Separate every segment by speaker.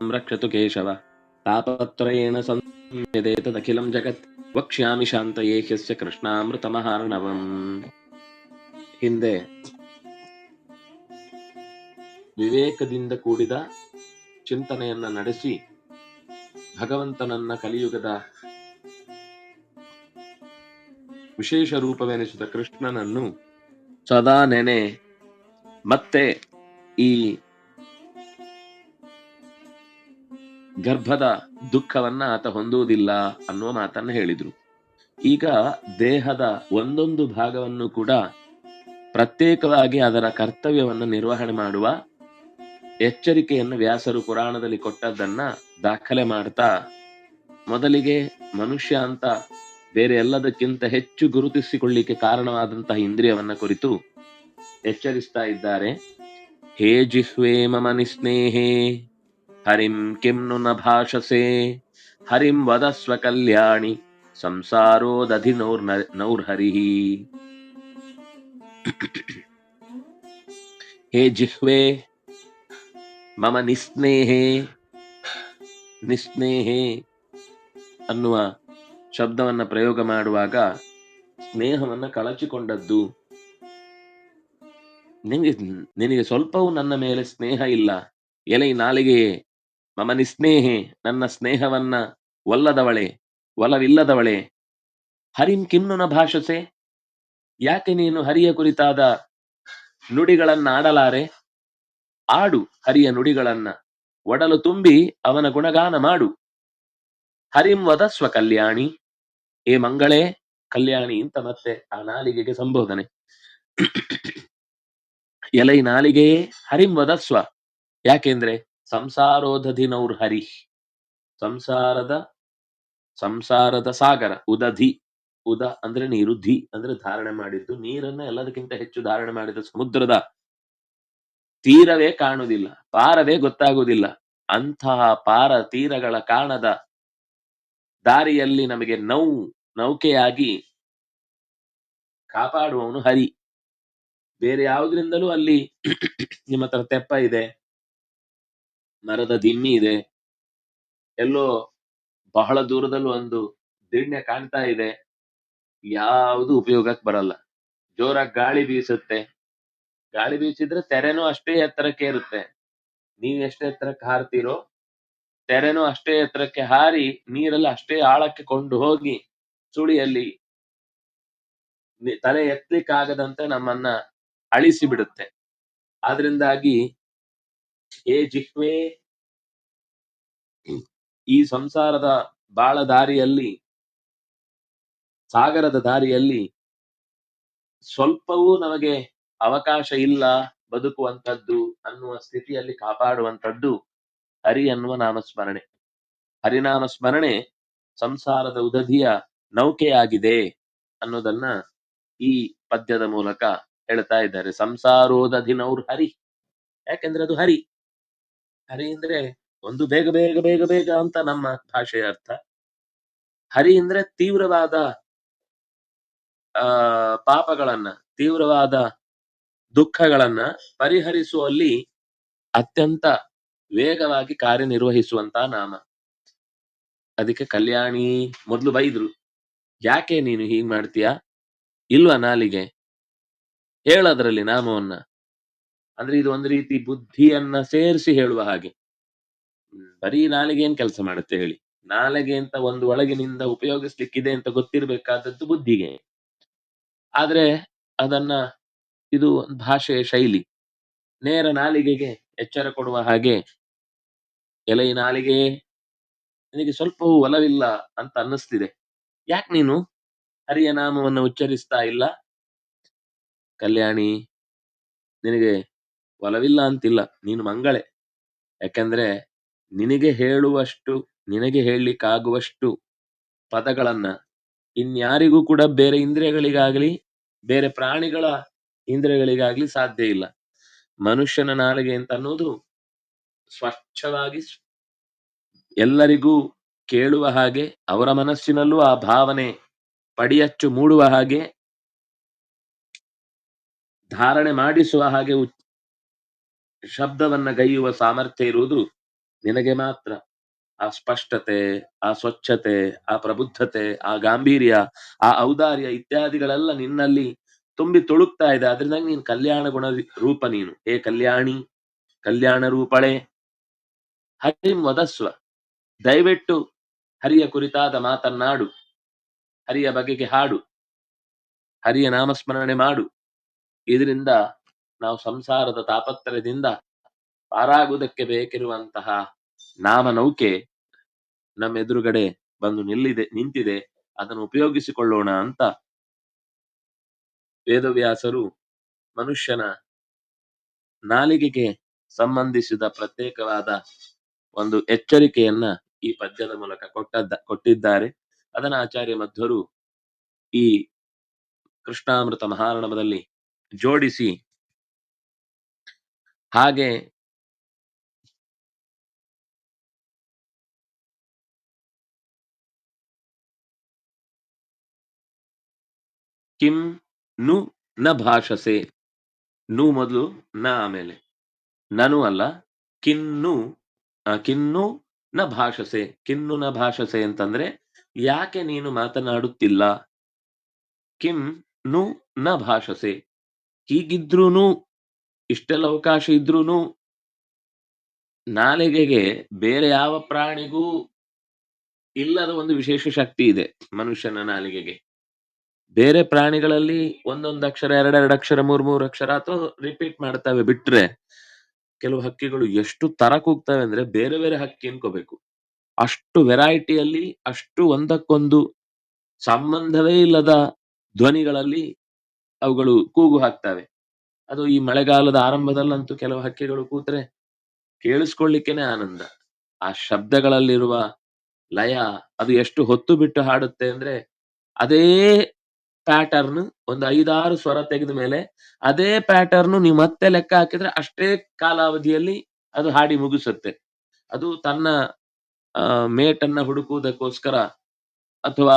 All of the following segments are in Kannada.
Speaker 1: ರಕ್ಷತು ಕೇಶವ। ತಾಪತ್ರಯೇಣ ಸಂಖಿಲಂ ಜಗತ್, ವಕ್ಷ್ಯಾಮಿ ಶಾಂತಯೇ ಕೃಷ್ಣಾಮೃತ ಮಹಾರ್ಣವಂ ಹಿಂದೆ ವಿವೇಕದಿಂದ ಕೂಡಿದ ಚಿಂತನೆಯನ್ನ ನಡೆಸಿ ಭಗವಂತನನ್ನ ಕಲಿಯುಗದ ವಿಶೇಷ ರೂಪವೆನಿಸಿದ ಕೃಷ್ಣನನ್ನು ಸದಾ ನೆನೆ ಮತ್ತೆ ಈ ಗರ್ಭದ ದುಃಖವನ್ನ ಆತ ಹೊಂದುವುದಿಲ್ಲ ಅನ್ನುವ ಮಾತನ್ನ ಹೇಳಿದ್ರು. ಈಗ ದೇಹದ ಒಂದೊಂದು ಭಾಗವನ್ನು ಕೂಡ ಪ್ರತ್ಯೇಕವಾಗಿ ಅದರ ಕರ್ತವ್ಯವನ್ನು ನಿರ್ವಹಣೆ ಮಾಡುವ ಎಚ್ಚರಿಕೆಯನ್ನು ವ್ಯಾಸರು ಪುರಾಣದಲ್ಲಿ ಕೊಟ್ಟದ್ದನ್ನ ದಾಖಲೆ ಮಾಡ್ತಾ ಮೊದಲಿಗೆ ಮನುಷ್ಯ ಅಂತ ಬೇರೆ ಎಲ್ಲದಕ್ಕಿಂತ ಹೆಚ್ಚು ಗುರುತಿಸಿಕೊಳ್ಳಿಕ್ಕೆ ಕಾರಣವಾದಂತಹ ಇಂದ್ರಿಯವನ್ನ ಕುರಿತು ಎಚ್ಚರಿಸ್ತಾ ಇದ್ದಾರೆ. ಹೇ ಜಿಹ್ವೇ ಮಮ ನಿಸ್ನೇಹೇ. ಹರಿಂ ಕಿಂ ನು ನ ಭಾಷಸೆ? ಹರಿಂ ವದಸ್ವ ಕಲ್ಯಾಣಿ, ಸಂಸಾರೋದಧಿ ನೌರ್ ನೌರ್ಹರಿ ಹೇ ಜಿಹ್ವೆ, ಮಮ ನಿಸ್ನೇಹೆ ನಿಸ್ನೇಹೆ ಅನ್ನುವ ಶಬ್ದವನ್ನು ಪ್ರಯೋಗ ಮಾಡುವಾಗ ಸ್ನೇಹವನ್ನು ಕಳಚಿಕೊಂಡದ್ದು. ನಿನಗೆ ನಿನಗೆ ಸ್ವಲ್ಪವೂ ನನ್ನ ಮೇಲೆ ಸ್ನೇಹ ಇಲ್ಲ. ಎಲೆ ನಾಲಿಗೆಯೇ ಮಮ ನಿಸ್ನೇಹೆ ನನ್ನ ಸ್ನೇಹವನ್ನ ಒಲ್ಲದವಳೆ, ಒಲವಿಲ್ಲದವಳೆ. ಹರಿಂ ಕಿಮ್ನುನ ಭಾಷಸೆ. ಯಾಕೆ ನೀನು ಹರಿಯ ಕುರಿತಾದ ನುಡಿಗಳನ್ನ ಆಡಲಾರೆ ಆಡು ಹರಿಯ ನುಡಿಗಳನ್ನ. ಒಡಲು ತುಂಬಿ ಅವನ ಗುಣಗಾನ ಮಾಡು. ಹರಿಂ ವದಸ್ವ ಕಲ್ಯಾಣಿ. ಏ ಮಂಗಳೇ, ಕಲ್ಯಾಣಿ ಅಂತ ಮತ್ತೆ ಆ ನಾಲಿಗೆಗೆ ಸಂಬೋಧನೆ. ಎಲೈ ನಾಲಿಗೆಯೇ ಹರಿಂ ವದಸ್ವ ಯಾಕೆಂದ್ರೆ ಸಂಸಾರೋದಧಿನೌರ್ ಹರಿ ಸಂಸಾರದ ಸಂಸಾರದ ಸಾಗರ, ಉದಧಿ, ಉದ ಅಂದ್ರೆ ನೀರು ಧಿ ಅಂದ್ರೆ ಧಾರಣೆ ಮಾಡಿದ್ದು. ನೀರನ್ನ ಎಲ್ಲದಕ್ಕಿಂತ ಹೆಚ್ಚು ಧಾರಣೆ ಮಾಡಿದ ಸಮುದ್ರದ. ತೀರವೇ ಕಾಣುವುದಿಲ್ಲ, ಪಾರವೇ ಗೊತ್ತಾಗುವುದಿಲ್ಲ. ಅಂತಹ ಪಾರ ತೀರಗಳ ಕಾಣದ ದಾರಿಯಲ್ಲಿ ನಮಗೆ ನೌ, ನೌಕೆಯಾಗಿ ಕಾಪಾಡುವವನು ಹರಿ. ಬೇರೆ ಯಾವುದ್ರಿಂದಲೂ ಅಲ್ಲಿ ನಿಮ್ಮ ಹತ್ರ ತೆಪ್ಪ ಇದೆ. ಮರದ ದಿಮ್ಮಿ ಇದೆ. ಎಲ್ಲೋ ಬಹಳ ದೂರದಲ್ಲೂ ಒಂದು ದಿಣ್ಣೆ ಕಾಣ್ತಾ ಇದೆ. ಯಾವುದು ಉಪಯೋಗಕ್ಕೆ ಬರಲ್ಲ. ಜೋರಾಗಿ ಗಾಳಿ ಬೀಸುತ್ತೆ. ಗಾಳಿ ಬೀಸಿದ್ರೆ ತೆರೆನೂ ಅಷ್ಟೇ ಎತ್ತರಕ್ಕೆ ಇರುತ್ತೆ. ನೀವ್ ಎಷ್ಟೇ ಎತ್ತರಕ್ಕೆ ಹಾರ್ತೀರೋ ತೆರೆನೂ ಅಷ್ಟೇ ಎತ್ತರಕ್ಕೆ ಹಾರಿ ನೀರಲ್ಲಿ ಅಷ್ಟೇ ಆಳಕ್ಕೆ ಕೊಂಡು ಹೋಗಿ ಸುಳಿಯಲ್ಲಿ ತಲೆ ಎತ್ತಲಿಕ್ಕಾಗದಂತೆ ನಮ್ಮನ್ನ ಅಳಿಸಿ ಬಿಡುತ್ತೆ ಆದ್ರಿಂದಾಗಿ ಏ ಜಿಹ್ವೆ! ಈ ಸಂಸಾರದ ಬಾಳ ದಾರಿಯಲ್ಲಿ ಸಾಗರದ ದಾರಿಯಲ್ಲಿ ಸ್ವಲ್ಪವೂ ನಮಗೆ ಅವಕಾಶ ಇಲ್ಲ ಬದುಕುವಂತದ್ದು ಅನ್ನುವ ಸ್ಥಿತಿಯಲ್ಲಿ ಕಾಪಾಡುವಂತದ್ದು ಹರಿ ಅನ್ನುವ ನಾಮಸ್ಮರಣೆ. ಹರಿನಾಮ ಸ್ಮರಣೆ ಸಂಸಾರದ ಉದಧಿಯ ನೌಕೆಯಾಗಿದೆ ಅನ್ನೋದನ್ನ ಈ ಪದ್ಯದ ಮೂಲಕ ಹೇಳ್ತಾ ಇದ್ದಾರೆ. ಸಂಸಾರೋದಧಿನೌರ್ ಹರಿ. ಯಾಕೆಂದ್ರೆ ಅದು ಹರಿ. ಹರಿ ಅಂದ್ರೆ ಒಂದು ಬೇಗ ಬೇಗ ಬೇಗ ಬೇಗ ಅಂತ ನಮ್ಮ ಭಾಷೆಯ ಅರ್ಥ. ಹರಿ ಅಂದ್ರೆ ತೀವ್ರವಾದ, ಆ, ಪಾಪಗಳನ್ನ, ತೀವ್ರವಾದ ದುಃಖಗಳನ್ನ ಪರಿಹರಿಸುವಲ್ಲಿ ಅತ್ಯಂತ ವೇಗವಾಗಿ ಕಾರ್ಯನಿರ್ವಹಿಸುವಂತ ನಾಮ. ಅದಕ್ಕೆ ಕಲ್ಯಾಣಿ ಮೊದ್ಲು ಬೈದ್ರು, ಯಾಕೆ ನೀನು ಹೀಗ್ ಮಾಡ್ತೀಯಾ? ಇಲ್ವಾ ನಾಲಿಗೆ? ಹೇಳದ್ರಲ್ಲಿ ನಾಮವನ್ನ. ಅಂದ್ರೆ ಇದು ಒಂದು ರೀತಿ ಬುದ್ಧಿಯನ್ನ ಸೇರಿಸಿ ಹೇಳುವ ಹಾಗೆ. ಬರೀ ನಾಲಿಗೆ ಏನ್ ಕೆಲಸ ಮಾಡುತ್ತೆ ಹೇಳಿ? ನಾಲಿಗೆ ಅಂತ ಒಂದು ಒಳಗಿನಿಂದ ಉಪಯೋಗಿಸ್ಲಿಕ್ಕಿದೆ ಅಂತ ಗೊತ್ತಿರಬೇಕಾದದ್ದು ಬುದ್ಧಿಗೆ. ಆದ್ರೆ ಅದನ್ನ ಇದು ಭಾಷೆಯ ಶೈಲಿ, ನೇರ ನಾಲಿಗೆಗೆ ಎಚ್ಚರ ಕೊಡುವ ಹಾಗೆ, ಎಲೈ ನಾಲಿಗೆ ನಿನಗೆ ಸ್ವಲ್ಪವೂ ಒಲವಿಲ್ಲ ಅಂತ ಅನ್ನಿಸ್ತಿದೆ. ಯಾಕೆ ನೀನು? ಹರಿಯ ನಾಮವನ್ನು ಉಚ್ಚರಿಸ್ತಾ ಇಲ್ಲ? ಕಲ್ಯಾಣಿ, ನಿನಗೆ ಒಲವಿಲ್ಲ ಅಂತಿಲ್ಲ, ನೀನು ಮಂಗಳೆ. ಯಾಕಂದ್ರೆ ನಿನಗೆ ಹೇಳುವಷ್ಟು, ನಿನಗೆ ಹೇಳಲಿಕ್ಕಾಗುವಷ್ಟು ಪದಗಳನ್ನ ಇನ್ಯಾರಿಗೂ ಕೂಡ ಬೇರೆ ಇಂದ್ರಿಯಗಳಿಗಾಗ್ಲಿ, ಬೇರೆ ಪ್ರಾಣಿಗಳ ಇಂದ್ರಿಯಗಳಿಗಾಗ್ಲಿ ಸಾಧ್ಯ ಇಲ್ಲ. ಮನುಷ್ಯನ ನಾಲಿಗೆ ಅಂತ ಅನ್ನೋದು ಸ್ವಚ್ಛವಾಗಿ ಎಲ್ಲರಿಗೂ ಕೇಳುವ ಹಾಗೆ, ಅವರ ಮನಸ್ಸಿನಲ್ಲೂ ಆ ಭಾವನೆ ಪಡಿಯಚ್ಚು, ಮೂಡುವ ಹಾಗೆ, ಧಾರಣೆ ಮಾಡಿಸುವ ಹಾಗೆ ಶಬ್ದವನ್ನ ಗೈಯುವ ಸಾಮರ್ಥ್ಯ ಇರುವುದು ನಿನಗೆ ಮಾತ್ರ. ಆ ಸ್ಪಷ್ಟತೆ, ಆ ಸ್ವಚ್ಛತೆ, ಆ ಪ್ರಬುದ್ಧತೆ, ಆ ಗಾಂಭೀರ್ಯ, ಆ ಔದಾರ್ಯ ಇತ್ಯಾದಿಗಳೆಲ್ಲ ನಿನ್ನಲ್ಲಿ ತುಂಬಿ ತುಳುಕ್ತಾ ಇದೆ. ಅದರಿಂದ ನೀನು ಕಲ್ಯಾಣ ಗುಣ ರೂಪ ನೀನು. ಹೇ ಕಲ್ಯಾಣಿ, ಕಲ್ಯಾಣ ರೂಪಳೆ. ಹರಿಂ ವದಸ್ವ. ದಯವಿಟ್ಟು ಹರಿಯ ಕುರಿತಾದ ಮಾತನ್ನಾಡು. ಹರಿಯ ಬಗೆಗೆ ಹಾಡು. ಹರಿಯ ನಾಮಸ್ಮರಣೆ ಮಾಡು. ಇದರಿಂದ ನಾವು ಸಂಸಾರದ ತಾಪತ್ರಯದಿಂದ ಪಾರಾಗುವುದಕ್ಕೆ ಬೇಕಿರುವಂತಹ ನಾಮ ನೌಕೆ ನಮ್ಮ ಎದುರುಗಡೆ ಬಂದು ನಿಲ್ಲಿದೆ, ನಿಂತಿದೆ. ಅದನ್ನು ಉಪಯೋಗಿಸಿಕೊಳ್ಳೋಣ ಅಂತ ವೇದವ್ಯಾಸರು ಮನುಷ್ಯನ ನಾಲಿಗೆಗೆ ಸಂಬಂಧಿಸಿದ ಪ್ರತ್ಯೇಕವಾದ ಒಂದು ಎಚ್ಚರಿಕೆಯನ್ನ ಈ ಪದ್ಯದ ಮೂಲಕ ಕೊಟ್ಟದ್ದ, ಕೊಟ್ಟಿದ್ದಾರೆ. ಅದನ್ನ ಆಚಾರ್ಯ ಮಧ್ವರು ಈ ಕೃಷ್ಣಾಮೃತ ಮಹಾರಣವದಲ್ಲಿ ಜೋಡಿಸಿ ಹಾಗೆ ಕಿಂ ನು ನ ಭಾಷಸೆ. ನು ಮೊದಲು ನ ಆಮೇಲೆ. ನನು ಅಲ್ಲ ಕಿನ್ನು ಕಿನ್ನು ನ ಭಾಷಸೆ. ಕಿನ್ನು ನ ಭಾಷಸೆ ಅಂತಂದ್ರೆ ಯಾಕೆ ನೀನು ಮಾತನಾಡುತ್ತಿಲ್ಲ? ಕಿಂ ನು ನ ಭಾಷಸೆ. ಹೀಗಿದ್ರೂನು ಇಷ್ಟೆಲ್ಲ ಅವಕಾಶ ಇದ್ರೂನು ನಾಲಿಗೆಗೆ ಬೇರೆ ಯಾವ ಪ್ರಾಣಿಗೂ ಇಲ್ಲದ ಒಂದು ವಿಶೇಷ ಶಕ್ತಿ ಇದೆ ಮನುಷ್ಯನ ನಾಲಿಗೆಗೆ. ಬೇರೆ ಪ್ರಾಣಿಗಳಲ್ಲಿ ಒಂದೊಂದು ಅಕ್ಷರ, ಎರಡೆರಡು ಅಕ್ಷರ, ಮೂರ್, ಮೂರು ಅಕ್ಷರ ಅಥವಾ ರಿಪೀಟ್ ಮಾಡ್ತವೆ ಬಿಟ್ರೆ ಕೆಲವು ಹಕ್ಕಿಗಳು ಎಷ್ಟು ತರ ಕೂಗ್ತವೆ ಅಂದ್ರೆ ಬೇರೆ ಬೇರೆ ಹಕ್ಕಿ ಅನ್ಕೋಬೇಕು. ಅಷ್ಟು ವೆರೈಟಿಯಲ್ಲಿ ಅಷ್ಟು ಒಂದಕ್ಕೊಂದು ಸಂಬಂಧವೇ ಇಲ್ಲದ ಧ್ವನಿಗಳಲ್ಲಿ ಅವುಗಳು ಕೂಗು ಹಾಕ್ತವೆ. ಅದು ಈ ಮಳೆಗಾಲದ ಆರಂಭದಲ್ಲಂತೂ ಕೆಲವು ಹಕ್ಕಿಗಳು ಕೂತ್ರೆ ಕೇಳಿಸ್ಕೊಳ್ಳಿಕ್ಕೆನೆ ಆನಂದ. ಆ ಶಬ್ದಗಳಲ್ಲಿರುವ ಲಯ ಅದು ಎಷ್ಟು ಹೊತ್ತು ಬಿಟ್ಟು ಹಾಡುತ್ತೆ ಅಂದ್ರೆ ಅದೇ ಪ್ಯಾಟರ್ನ್ ಒಂದು ಐದಾರು ಸ್ವರ ತೆಗೆದ ಮೇಲೆ ಅದೇ ಪ್ಯಾಟರ್ನ್ ನೀವು ಮತ್ತೆ ಲೆಕ್ಕ ಹಾಕಿದ್ರೆ ಅಷ್ಟೇ ಕಾಲಾವಧಿಯಲ್ಲಿ ಅದು ಹಾಡಿ ಮುಗಿಸುತ್ತೆ. ಅದು ತನ್ನ ಮೇಟನ್ನ ಹುಡುಕುವುದಕ್ಕೋಸ್ಕರ ಅಥವಾ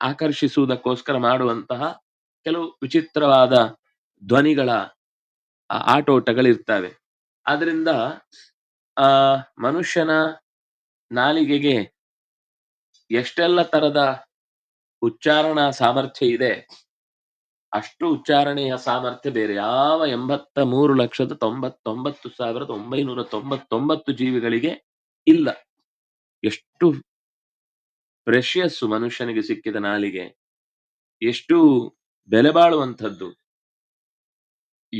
Speaker 1: ಆಕರ್ಷಿಸುವುದಕ್ಕೋಸ್ಕರ ಮಾಡುವಂತಹ ಕೆಲವು ವಿಚಿತ್ರವಾದ ಧ್ವನಿಗಳ ಆಟೋಟಗಳಿರ್ತವೆ. ಆದ್ರಿಂದ, ಆ, ಮನುಷ್ಯನ ನಾಲಿಗೆಗೆ ಎಷ್ಟೆಲ್ಲ ತರದ ಉಚ್ಚಾರಣಾ ಸಾಮರ್ಥ್ಯ ಇದೆ, ಅಷ್ಟು ಉಚ್ಚಾರಣೆಯ ಸಾಮರ್ಥ್ಯ ಬೇರೆ. ಯಾವ ಎಂಬತ್ತ ಮೂರು ಲಕ್ಷದ ತೊಂಬತ್ತೊಂಬತ್ತು ಸಾವಿರದ ಒಂಬೈನೂರ ತೊಂಬತ್ತೊಂಬತ್ತು ಜೀವಿಗಳಿಗೆ ಇಲ್ಲ. ಎಷ್ಟು ಪ್ರೆಷಿಯಸ್ಸು ಮನುಷ್ಯನಿಗೆ ಸಿಕ್ಕಿದ ನಾಲಿಗೆ, ಎಷ್ಟು ಬೆಲೆ ಬಾಳುವಂಥದ್ದು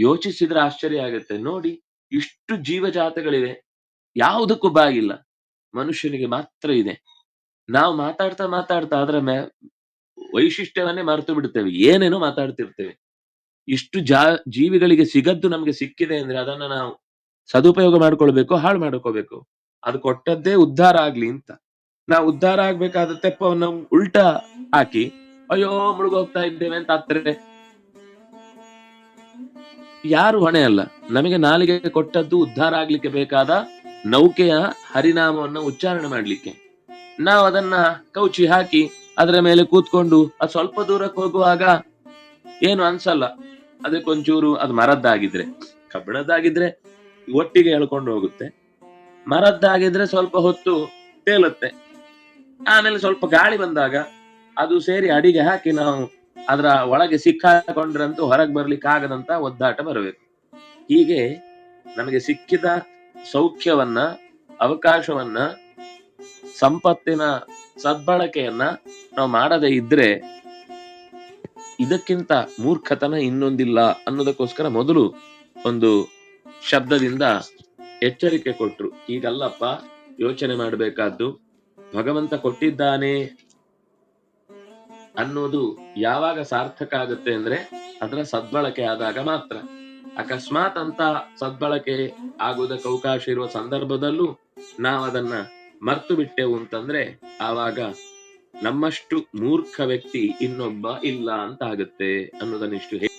Speaker 1: ಯೋಚಿಸಿದ್ರೆ ಆಶ್ಚರ್ಯ ಆಗುತ್ತೆ. ನೋಡಿ, ಇಷ್ಟು ಜೀವಜಾತಗಳಿವೆ. ಯಾವುದಕ್ಕೂ ಬಾಗಿಲ್ಲ. ಮನುಷ್ಯನಿಗೆ ಮಾತ್ರ ಇದೆ. ನಾವು ಮಾತಾಡ್ತಾ ಮಾತಾಡ್ತಾ ಅದರ ಮೇ ವೈಶಿಷ್ಟ್ಯವನ್ನೇ ಮರೆತು ಬಿಡ್ತೇವೆ ಏನೇನೋ ಮಾತಾಡ್ತಿರ್ತೇವೆ. ಇಷ್ಟು ಜಾ, ಜೀವಿಗಳಿಗೆ ಸಿಗದ್ದು ನಮ್ಗೆ ಸಿಕ್ಕಿದೆ ಅಂದ್ರೆ ಅದನ್ನ ನಾವು ಸದುಪಯೋಗ ಮಾಡ್ಕೊಳ್ಬೇಕು, ಹಾಳು ಮಾಡ್ಕೋಬೇಕು ಅದು ಕೊಟ್ಟದ್ದೇ ಉದ್ಧಾರ ಆಗ್ಲಿ ಅಂತ. ನಾವು ಉದ್ಧಾರ ಆಗ್ಬೇಕಾದ ತೆಪ್ಪವನ್ನು ಉಲ್ಟಾ ಹಾಕಿ, ಅಯ್ಯೋ ಮುಳುಗೋಗ್ತಾ ಇದ್ದೇವೆ ಅಂತ ಹತ್ತರೆ ಯಾರು ಹೊಣೆ ಅಲ್ಲ. ನಮಗೆ ನಾಲಿಗೆ ಕೊಟ್ಟದ್ದು ಉದ್ಧಾರ ಆಗ್ಲಿಕ್ಕೆ ಬೇಕಾದ ನೌಕೆಯ ಹರಿನಾಮವನ್ನು ಉಚ್ಚಾರಣೆ ಮಾಡ್ಲಿಕ್ಕೆ. ನಾವು ಅದನ್ನ ಕೌಚಿ ಹಾಕಿ ಅದರ ಮೇಲೆ ಕೂತ್ಕೊಂಡು ಅದು ಸ್ವಲ್ಪ ದೂರಕ್ಕೆ ಹೋಗುವಾಗ ಏನು ಅನ್ಸಲ್ಲ. ಅದಕ್ಕೊಂಚೂರು ಅದು ಮರದ್ದಾಗಿದ್ರೆ, ಕಬ್ಬಿಣದ್ದಾಗಿದ್ರೆ ಒಟ್ಟಿಗೆ ಎಳ್ಕೊಂಡು ಹೋಗುತ್ತೆ. ಮರದ್ದಾಗಿದ್ರೆ ಸ್ವಲ್ಪ ಹೊತ್ತು ತೇಲುತ್ತೆ. ಆಮೇಲೆ ಸ್ವಲ್ಪ ಗಾಳಿ ಬಂದಾಗ ಅದು ಸೇರಿ ಅಡಿಗೆ ಹಾಕಿ ನಾವು ಅದರ ಒಳಗೆ ಸಿಕ್ಕಾಕೊಂಡ್ರಂತೂ ಹೊರಗೆ ಬರ್ಲಿಕ್ಕೆ ಆಗದಂತ ಒದ್ದಾಟ ಬರಬೇಕು. ಹೀಗೆ ನಮಗೆ ಸಿಕ್ಕಿದ ಸೌಖ್ಯವನ್ನ, ಅವಕಾಶವನ್ನ, ಸಂಪತ್ತಿನ ಸದ್ಬಳಕೆಯನ್ನ ನಾವು ಮಾಡದೇ ಇದ್ರೆ ಇದಕ್ಕಿಂತ ಮೂರ್ಖತನ ಇನ್ನೊಂದಿಲ್ಲ ಅನ್ನೋದಕ್ಕೋಸ್ಕರ ಮೊದಲು ಒಂದು ಶಬ್ದದಿಂದ ಎಚ್ಚರಿಕೆ ಕೊಟ್ರು. ಈಗಲ್ಲಪ್ಪ ಯೋಚನೆ ಮಾಡಬೇಕಾದ್ದು, ಭಗವಂತ ಕೊಟ್ಟಿದ್ದಾನೆ ಅನ್ನೋದು ಯಾವಾಗ ಸಾರ್ಥಕ ಆಗುತ್ತೆ ಅಂದ್ರೆ ಅದರ ಸದ್ಬಳಕೆ ಆದಾಗ ಮಾತ್ರ. ಅಕಸ್ಮಾತ್ ಅಂತ ಸದ್ಬಳಕೆ ಆಗುವುದಕ್ಕೆ ಅವಕಾಶ ಇರುವ ಸಂದರ್ಭದಲ್ಲೂ ನಾವು ಅದನ್ನ ಮರ್ತು ಬಿಟ್ಟೆವು ಅಂತಂದ್ರೆ ಆವಾಗ ನಮ್ಮಷ್ಟು ಮೂರ್ಖ ವ್ಯಕ್ತಿ ಇನ್ನೊಬ್ಬ ಇಲ್ಲ ಅಂತ ಆಗುತ್ತೆ ಅನ್ನೋದನ್ನಿಷ್ಟು ಹೇಳಿ